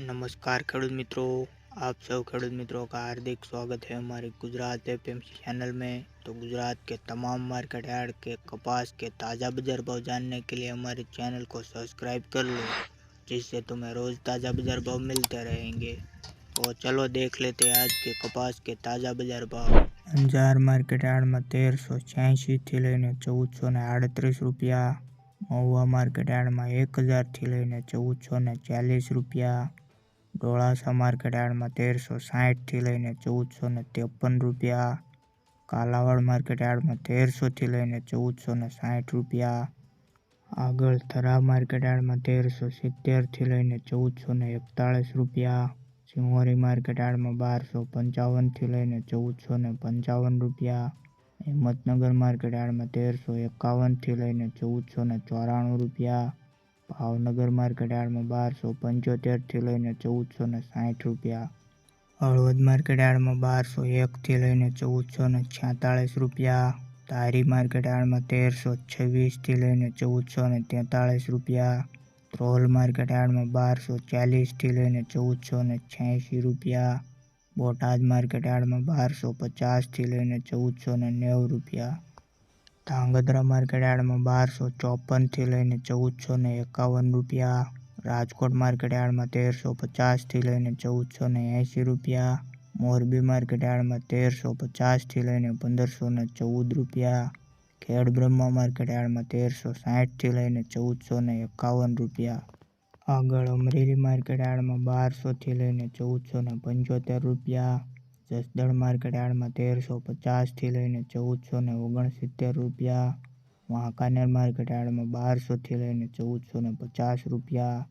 नमस्कार खेडूत मित्रों आप सब खेडूत मित्रों का हार्दिक स्वागत है हमारी गुजरात एफएमसी चैनल में तो गुजरात के तमाम मार्केट यार्ड के कपास के ताज़ा बाजार भाव जानने के लिए हमारे चैनल को सब्सक्राइब कर लो जिससे तुम्हें रोज़ ताज़ा बाजार भाव मिलते रहेंगे तो चलो देख लेते हैं आज के कपास के ताज़ा बाजार भाव અંજાર માર્કેટ યાર્ડમાં તેરસો છ્યાસીથી લઈને ચૌદસો ને આડત્રીસ રૂપિયા મહુવા માર્કેટ યાર્ડમાં એક હજારથી લઈને ચૌદસો ને ચાલીસ રૂપિયા ડોળાસા માર્કેટ યાર્ડમાં તેરસો સાહીઠથી લઈને ચૌદસો ને ત્રેપન રૂપિયા. કાલાવાડ માર્કેટ યાર્ડમાં તેરસોથી લઈને ચૌદસો ને સાહીઠ રૂપિયા. આગળ થરા માર્કેટ યાર્ડમાં તેરસો સિત્તેરથી લઈને ચૌદસો ને એકતાળીસ રૂપિયા. સિંહોરી માર્કેટ યાર્ડમાં બારસો પંચાવનથી લઈને ચૌદસો ને પંચાવન રૂપિયા. હિંમતનગર માર્કેટ યાર્ડમાં તેરસો એકાવનથી લઈને ચૌદસો ને ચોરાણું રૂપિયા. ભાવનગર માર્કેટ યાર્ડમાં બારસો પંચોતેરથી લઈને ચૌદસો ને સાઠ રૂપિયા. હળવદ માર્કેટ યાર્ડમાં બારસો એકથી લઈને ચૌદસો ને છેતાળીસ રૂપિયા. ધારી માર્કેટ યાર્ડમાં તેરસો છવ્વીસથી લઈને ચૌદસો ને તેતાળીસ રૂપિયા. ધ્રોલ માર્કેટ યાર્ડમાં બારસો ચાલીસથી લઈને ચૌદસો ને છ્યાસી રૂપિયા. બોટાદ માર્કેટ યાર્ડમાં બારસો પચાસથી લઈને ચૌદસો ને નેવું રૂપિયા. ધાંગધ્રા માર્કેટ યાર્ડમાં બારસો ચોપનથી લઈને ચૌદસો ને એકાવન રૂપિયા, રાજકોટ માર્કેટ યાર્ડમાં તેરસો પચાસથી લઈને ચૌદસો ને એંસી રૂપિયા, મોરબી માર્કેટ યાર્ડમાં તેરસો પચાસથી લઈને પંદરસો ને ચૌદ રૂપિયા ખેડ બ્રહ્મા માર્કેટ યાર્ડમાં તેરસો સાઠથી લઈને ચૌદસો ને એકાવન રૂપિયા. આગળ અમરેલી માર્કેટ યાર્ડમાં બારસોથી લઈને ચૌદસો ને પંચોતેર રૂપિયા જસદણ માર્કેટ યાર્ડમાં તેરસો પચાસથી લઈને ચૌદસો ને ઓગણસિત્તેર રૂપિયા. વાંકાનેર માર્કેટ યાર્ડમાં બારસોથી લઈને ચૌદસો ને પચાસ રૂપિયા.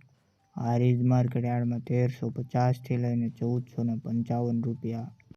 હારીજ માર્કેટ યાર્ડમાં તેરસો પચાસથી લઈને ચૌદસો ને પંચાવન રૂપિયા.